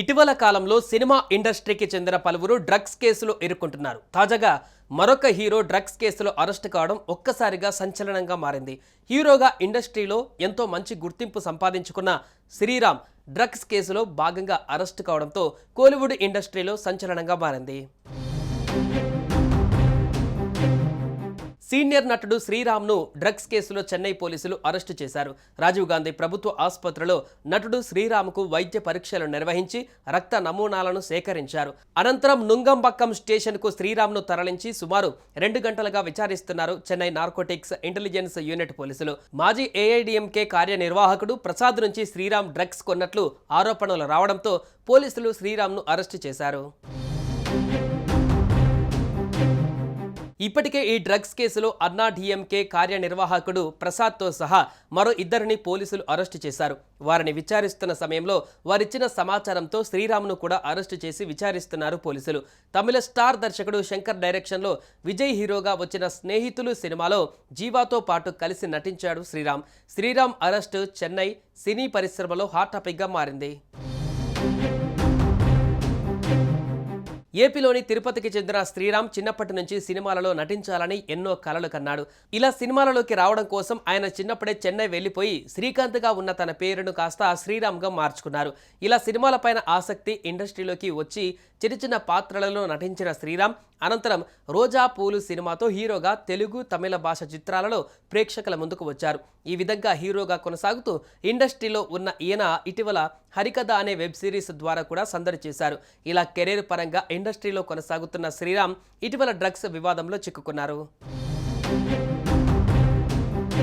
ఇటీవల కాలంలో సినిమా ఇండస్ట్రీకి చెందిన పలువురు డ్రగ్స్ కేసులో ఇరుక్కుంటున్నారు తాజాగా మరొక హీరో డ్రగ్స్ కేసులో అరెస్ట్ కావడం ఒక్కసారిగా సంచలనంగా మారింది. హీరోగా ఇండస్ట్రీలో ఎంతో మంచి గుర్తింపు సంపాదించుకున్న శ్రీరామ్ డ్రగ్స్ కేసులో భాగంగా అరెస్ట్ కావడంతో కోలీవుడ్ ఇండస్ట్రీలో సంచలనంగా మారింది. సీనియర్ నటుడు శ్రీరామ్ను డ్రగ్స్ కేసులో చెన్నై పోలీసులు అరెస్టు చేశారు. రాజీవ్ గాంధీ ప్రభుత్వ ఆసుపత్రిలో నటుడు శ్రీరామ్కు వైద్య పరీక్షలు నిర్వహించి రక్త నమూనాలను సేకరించారు. అనంతరం నుంగంబక్కం స్టేషన్కు శ్రీరామ్ను తరలించి సుమారు రెండు గంటలుగా విచారిస్తున్నారు చెన్నై నార్కోటిక్స్ ఇంటెలిజెన్స్ యూనిట్ పోలీసులు. మాజీ ఏఐడిఎంకే కార్యనిర్వాహకుడు ప్రసాద్ నుంచి శ్రీరామ్ డ్రగ్స్ కొన్నట్లు ఆరోపణలు రావడంతో పోలీసులు శ్రీరామ్ను అరెస్టు చేశారు. ఇప్పటికే ఈ డ్రగ్స్ కేసులో అన్నా డిఎంకే కార్యనిర్వాహకుడు ప్రసాద్తో సహా మరో ఇద్దరిని పోలీసులు అరెస్టు చేశారు. వారిని విచారిస్తున్న సమయంలో వారిచ్చిన సమాచారంతో శ్రీరామ్ను కూడా అరెస్టు చేసి విచారిస్తున్నారు పోలీసులు. తమిళ స్టార్ దర్శకుడు శంకర్ డైరెక్షన్లో విజయ్ హీరోగా వచ్చిన స్నేహితులు సినిమాలో జీవాతో పాటు కలిసి నటించాడు శ్రీరామ్. శ్రీరామ్ అరెస్టు చెన్నై సినీ పరిశ్రమలో హాట్ టాపిక్గా మారింది. ఏపీలోని తిరుపతికి చెందిన శ్రీరామ్ చిన్నప్పటి నుంచి సినిమాలలో నటించాలని ఎన్నో కలలు కన్నాడు. ఇలా సినిమాలలోకి రావడం కోసం ఆయన చిన్నప్పుడే చెన్నై వెళ్ళిపోయి శ్రీకాంత్గా ఉన్న తన పేరును కాస్త శ్రీరామ్గా మార్చుకున్నారు. ఇలా సినిమాలపైన ఆసక్తి ఇండస్ట్రీలోకి వచ్చి చిన్న చిన్న పాత్రలలో నటించిన శ్రీరామ్ అనంతరం రోజా పూలు సినిమాతో హీరోగా తెలుగు తమిళ భాష చిత్రాలలో ప్రేక్షకుల ముందుకు వచ్చారు. ఈ విధంగా హీరోగా కొనసాగుతూ ఇండస్ట్రీలో ఉన్న ఈయన ఇటీవల హరికథ అనే వెబ్ సిరీస్ ద్వారా కూడా సందడి చేశారు. ఇలా కెరీర్ పరంగా ఇండస్ట్రీలో కొనసాగుతున్న శ్రీరామ్ ఇటీవల డ్రగ్స్ వివాదంలో చిక్కుకున్నారు.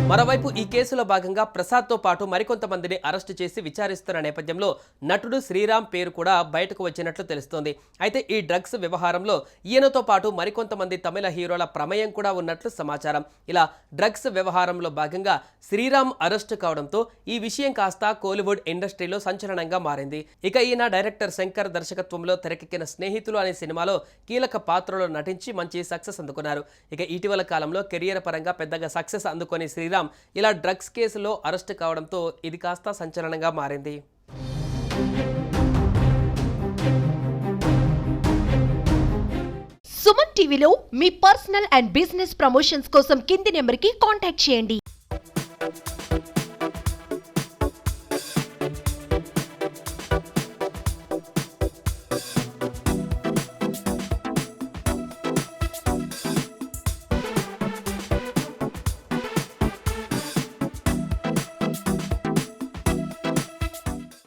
మరోవైపు ఈ కేసులో భాగంగా ప్రసాద్తో పాటు మరికొంతమందిని అరెస్టు చేసి విచారిస్తున్న నేపథ్యంలో నటుడు శ్రీరామ్ పేరు కూడా బయటకు వచ్చినట్లు తెలుస్తోంది. అయితే ఈ డ్రగ్స్ వ్యవహారంలో ఈయనతో పాటు మరికొంతమంది తమిళ హీరోల ప్రమేయం కూడా ఉన్నట్లు సమాచారం. ఇలా డ్రగ్స్ వ్యవహారంలో భాగంగా శ్రీరామ్ అరెస్టు కావడంతో ఈ విషయం కాస్త కోలీవుడ్ ఇండస్ట్రీలో సంచలనంగా మారింది. ఇక ఈయన డైరెక్టర్ శంకర్ దర్శకత్వంలో తెరకెక్కిన స్నేహితులు అనే సినిమాలో కీలక పాత్రలో నటించి మంచి సక్సెస్ అందుకున్నారు. ఇక ఇటీవల కాలంలో కెరియర్ పరంగా పెద్దగా సక్సెస్ అందుకొని శ్రీరామ్ ఇలా డ్రగ్స్ కేసులో అరెస్ట్ కావడంతో ఇది కాస్త సంచలనంగా మారింది. సుమన్ టీవీలో మీ పర్సనల్ అండ్ బిజినెస్ ప్రమోషన్స్ కోసం కింది నెంబర్కి కాంటాక్ట్ చేయండి.